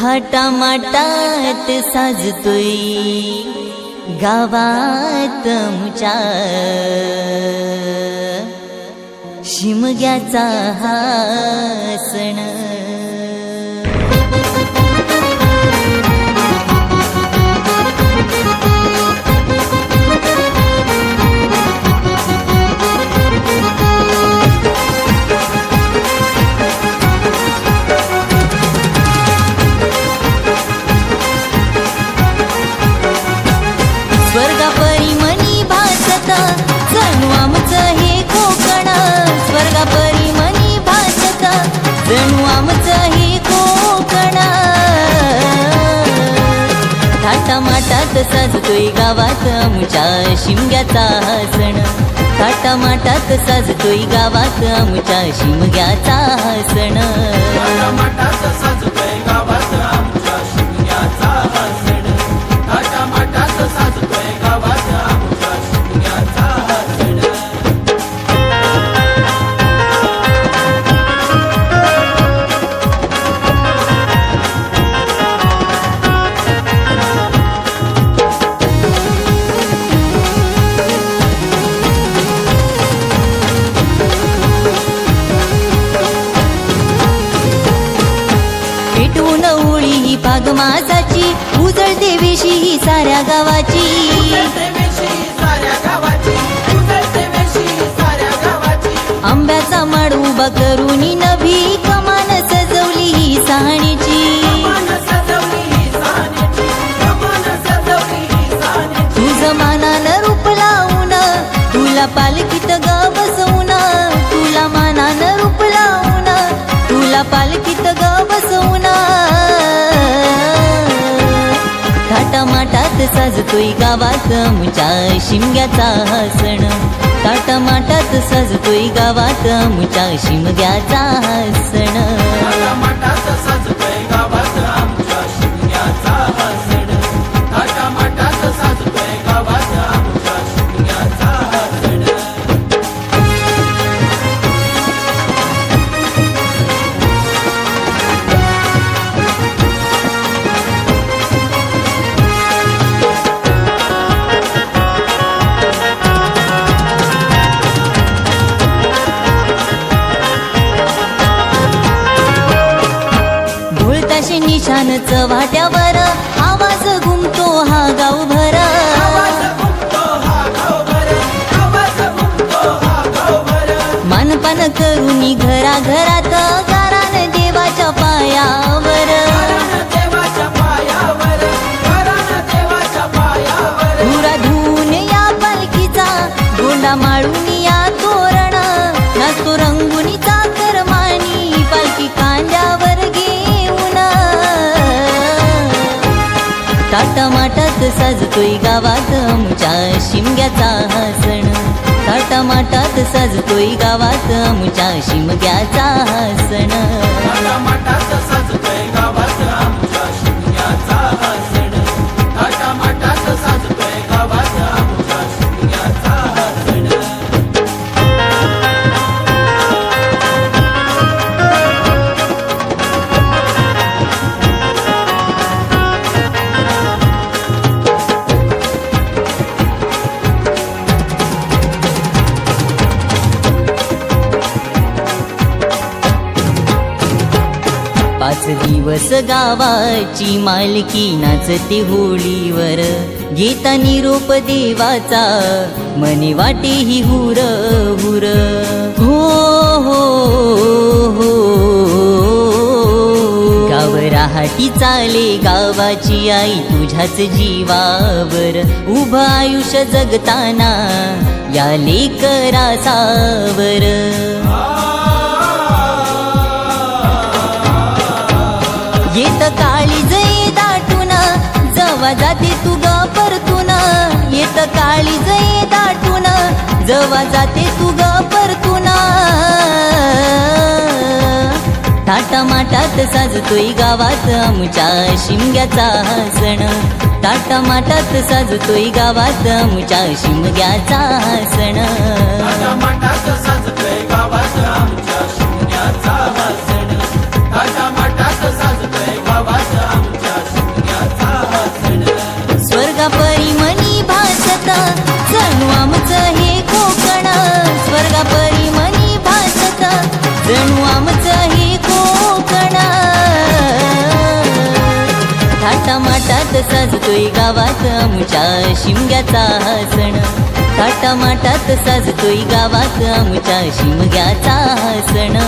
थाटामाटात साजतोय गावात मुच्या शिमग्याचा हा सण म्हणून आमचं हे कोकण. थाटामाटात साजतोय गावात आमच्या शिमग्याचा हा सण थाटामाटात साजतोय गावात आमच्या शिमग्याचा हा सण साऱ्या उजळ देवेशी ही साऱ्या गावाची. आंब्याचा माड उभा करून साजतोय गावात मुच्या शिमग्याचा हा सण थाटामाटात साजतोय गावात मुच्या शिमग्याचा हा ढोलताशी निशानच वाट्यावर आवाज घुमतो हा गावभर. टाटामाटात साजतोय गावात आमच्या शिमग्याचा हा सण. टाटामाटात साजतोय गावात आमच्या शिमग्याचा हा सण. दिवस गावाची मालकी नाचते होळीवर. घेता निरोप देवाचा मने वाटे ही हुर हुर. हो हो हो. गाव राहाटी चाले गावाची आई तुझ्याच जीवावर. उभं आयुष्य जगताना या लेकरा सावर काळी जई दाटून जवा जाते तू ग परतून. येत काळी जई दाटून जवा जाते तू ग परतून. थाटामाटात साजतोय गावात आमच्या शिमग्याचा हा सण थाटामाटात साजतोय गावात आमच्या शिमग्याचा हा सण साजतोय गावात आमच्या शिमग्याचा हा सण. थाटामाटात साजतोय गावात आमच्या शिमग्याचा हा सण.